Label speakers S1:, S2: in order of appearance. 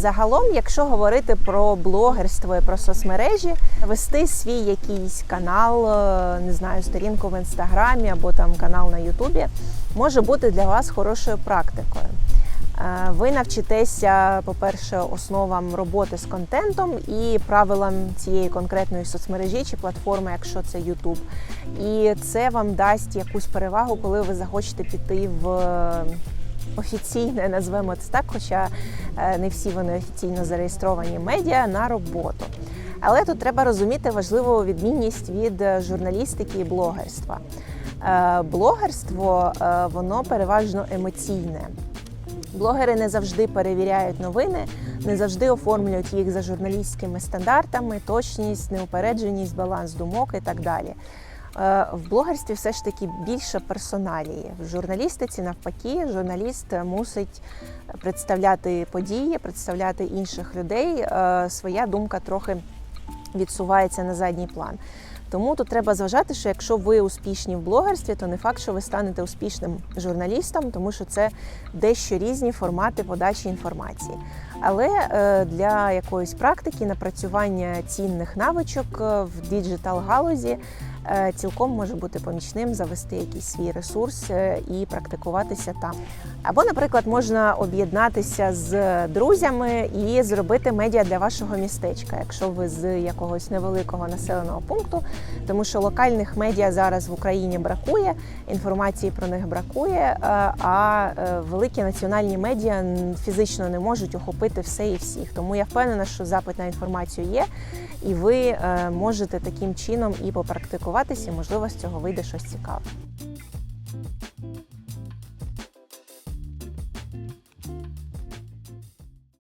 S1: Загалом, якщо говорити про блогерство і про соцмережі, вести свій якийсь канал, е, не знаю, сторінку в інстаграмі або там канал на Ютубі, може бути для вас хорошою практикою. Е, Ви навчитеся, по-перше, основам роботи з контентом і правилам цієї конкретної соцмережі чи платформи, якщо це YouTube. І це вам дасть якусь перевагу, коли ви захочете піти в е, офіційне, назвемо це так, хоча е, не всі вони офіційно зареєстровані медіа на роботу. Але тут треба розуміти важливу відмінність від е, журналістики і блогерства. Е, Блогерство воно переважно емоційне. Блогери не завжди перевіряють новини, не завжди оформлюють їх за журналістськими стандартами, точність, неупередженість, баланс думок і так далі. Е, В блогерстві все ж таки більше персоналії. В журналістиці, навпаки, журналіст мусить представляти події, представляти інших людей. Е, Своя думка трохи відсувається на задній план. Тому тут треба зважати, що якщо ви успішні в блогерстві, то не факт, що ви станете успішним журналістом, тому що це дещо різні формати подачі інформації. Але е, для якоїсь практики напрацювання цінних навичок е, в діджитал галузі е, цілком може бути помічним завести якийсь свій ресурс і практикуватися там. Або, наприклад, можна об'єднатися з друзями і зробити медіа для вашого містечка, якщо ви з якогось невеликого населеного пункту, тому що локальних медіа зараз в Україні бракує, інформації про них бракує, е, а е, великі національні медіа фізично не можуть охопити все і всіх. Тому я впевнена, що запит на інформацію є, і ви е, можете таким чином і попрактикуватися, і можливо з цього вийде щось цікаве.